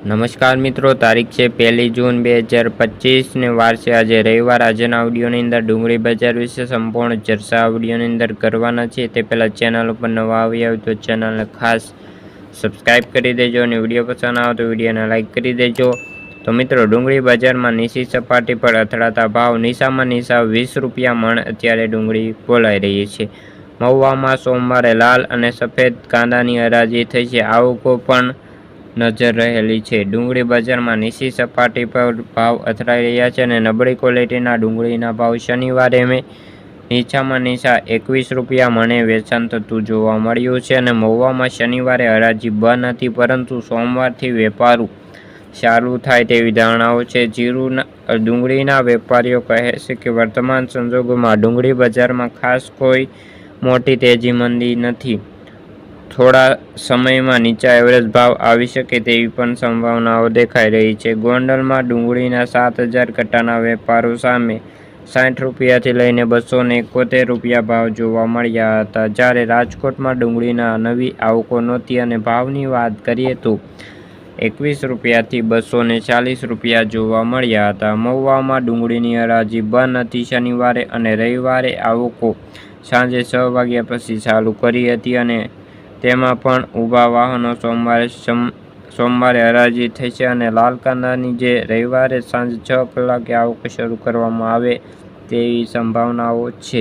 નમસ્કાર મિત્રો, તારીખ છે પહેલી જૂન બે હજાર પચીસને વાર છે આજે રવિવાર. આજના ઓડિયોની અંદર ડુંગળી બજાર વિશે સંપૂર્ણ ચર્ચા ઓડિયોની અંદર કરવાના છે તે પહેલાં ચેનલ ઉપર નવા આવી હોય તો ચેનલને ખાસ સબસ્ક્રાઈબ કરી દેજો અને વીડિયો પસંદ આવે તો વિડીયોને લાઇક કરી દેજો. તો મિત્રો, ડુંગળી બજારમાં નીચી સપાટી પર અથડાતા ભાવ નિશામાં નિશા વીસ રૂપિયા મણ અત્યારે ડુંગળી બોલાઈ રહી છે. મહુવામાં સોમવારે લાલ અને સફેદ કાંદાની હરાજી થઈ છે. આવકો પણ નજર રહેલી છે. ડુંગળી બજારમાં નીચી સપાટી પર ભાવ અથડાઈ રહ્યા છે અને નબળી ક્વોલિટીના ડુંગળીના ભાવ શનિવારે મેં નીચામાં નીચા એકવીસ રૂપિયા મને વેચાણ થતું જોવા મળ્યું છે અને મહુવામાં શનિવારે હરાજી બંધ હતી, પરંતુ સોમવારથી વેપારું સારું થાય તેવી ધારણાઓ છે. જીરુના ડુંગળીના વેપારીઓ કહે છે કે વર્તમાન સંજોગોમાં ડુંગળી બજારમાં ખાસ કોઈ મોટી તેજી મંદી નથી. થોડા સમયમાં નીચા એવરેજ ભાવ આવી શકે તેવી પણ સંભાવનાઓ દેખાઈ રહી છે. ગોંડલમાં ડુંગળીના સાત હજાર કટ્ટાના વેપારો સામે સાઠ રૂપિયાથી લઈને બસો ને એકોતેર રૂપિયા ભાવ જોવા મળ્યા હતા. જ્યારે રાજકોટમાં ડુંગળીના નવી આવકો નહોતી અને ભાવની વાત કરીએ તો એકવીસ રૂપિયાથી બસો ને ચાલીસ રૂપિયા જોવા મળ્યા હતા. મહુવામાં ડુંગળીની હરાજી બંધ હતી. શનિવારે અને રવિવારે આવકો સાંજે છ વાગ્યા પછી ચાલુ કરી હતી અને તેમાં પણ ઊભા વાહનો સોમવારે સમ- સોમવારે હરાજી થશે અને લાલ કાંદાની જે રવિવારે સાંજે છ કલાકે આવક શરૂ કરવામાં આવે તેવી સંભાવનાઓ છે.